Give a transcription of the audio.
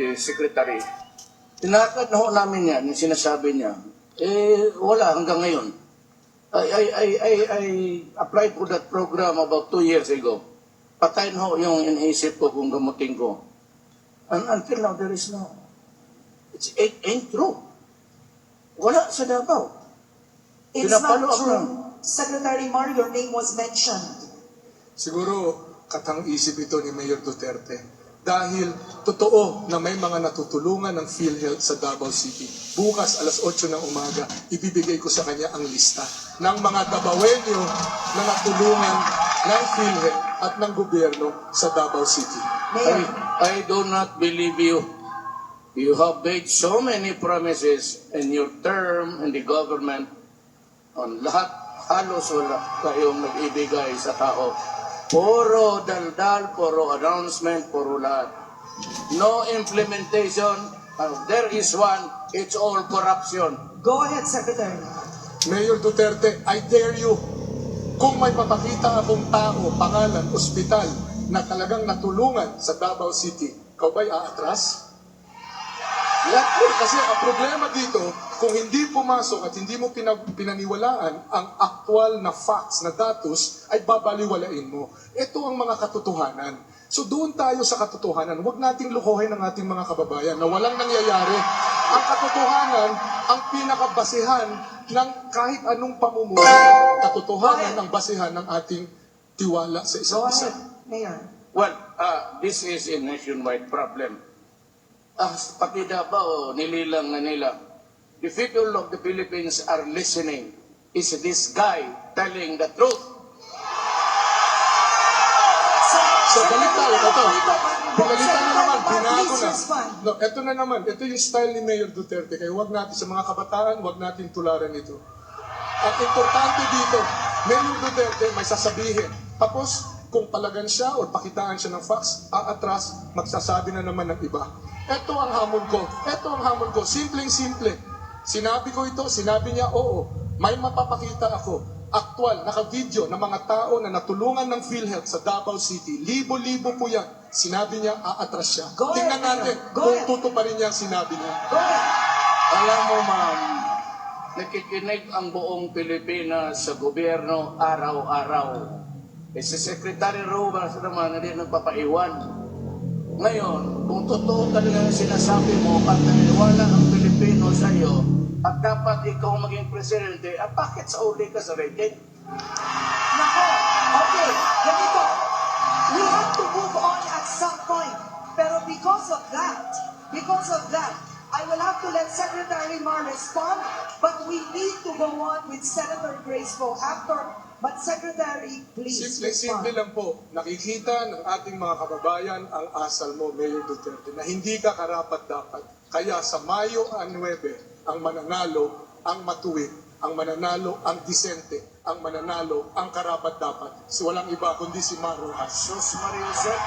the secretary. Tinakad na ho namin yan, yung sinasabi niya. Eh, wala hanggang ngayon. I, I, I, I, I applied for that program about two years ago. Patay na ho yung iniisip ko kung gamutin ko. And until now, there is no. It's, it ain't true. Wala sa Davao. It's Pinapalo not ako true. lang. Secretary Mar, your name was mentioned. Siguro katang-isip ito ni Mayor Duterte. Dahil totoo na may mga natutulungan ng PhilHealth sa Davao City. Bukas alas 8 ng umaga, ibibigay ko sa kanya ang lista ng mga Dabawenyo na natulungan ng PhilHealth at ng gobyerno sa Davao City. I, I do not believe you. You have made so many promises in your term in the government on lahat, halos wala kayong nag-ibigay sa tao. Puro daldal, puro announcement, puro lahat. No implementation. Uh, there is one, it's all corruption. go ahead, Secretary. Mayor Duterte, I dare you. Kung may papakita akong tao, pangalan, ospital na talagang natulungan sa Davao City, ikaw ba'y aatras? Lahat po, kasi ang problema dito, pumasok at hindi mo pina- pinaniwalaan ang aktual na facts, na datos, ay babaliwalain mo. Ito ang mga katotohanan. So doon tayo sa katotohanan. Huwag nating lukuhin ang ating mga kababayan na walang nangyayari. Ang katotohanan, ang pinakabasihan ng kahit anong pamumuhay. Katotohanan ang basihan ng ating tiwala sa isa't isa. Mayor. Well, uh, this is a nationwide problem. Ah, pati Davao, nililang na nila. The people of the Philippines are listening. Is this guy telling the truth? So, balik tayo. Ito. Pinalitan na naman. Binago na. No, ito na naman. Ito yung style ni Mayor Duterte. Kaya wag natin sa mga kabataan, wag natin tularan ito. Ang importante dito, Mayor Duterte may sasabihin. Tapos, kung palagan siya o pakitaan siya ng facts, aatras, magsasabi na naman ng iba. Ito ang hamon ko. Ito ang hamon ko. Simpleng-simple. Sinabi ko ito, sinabi niya, oo, may mapapakita ako. Aktual, naka-video ng mga tao na natulungan ng PhilHealth sa Davao City. Libo-libo po yan. Sinabi niya, aatras siya. Go ahead, Tingnan natin. Go kung tutuparin niya ang sinabi niya. Go. Alam mo, ma'am, nakikinig ang buong Pilipinas sa gobyerno araw-araw. Eh, si Secretary Robas naman, hindi nagpapaiwan. Ngayon, kung totoo talaga ang sinasabi mo at naniniwala ang Pilipino sa iyo, at dapat ikaw maging presidente, ah, bakit sa uli ka sa rating? Nako, okay, ganito. We have to move on at some point. Pero because of that, because of that, I will have to let Secretary Mar respond, but we need to go on with Senator Grace Poe after. But Secretary, please Simple-simple respond. lang po, nakikita ng ating mga kababayan ang asal mo, Mayor Duterte, na hindi ka karapat dapat. Kaya sa Mayo 9, ang mananalo, ang matuwid, ang mananalo, ang disente, ang mananalo, ang karapat dapat. Si walang iba kundi si Mar Rojas. Sus Maria Josep,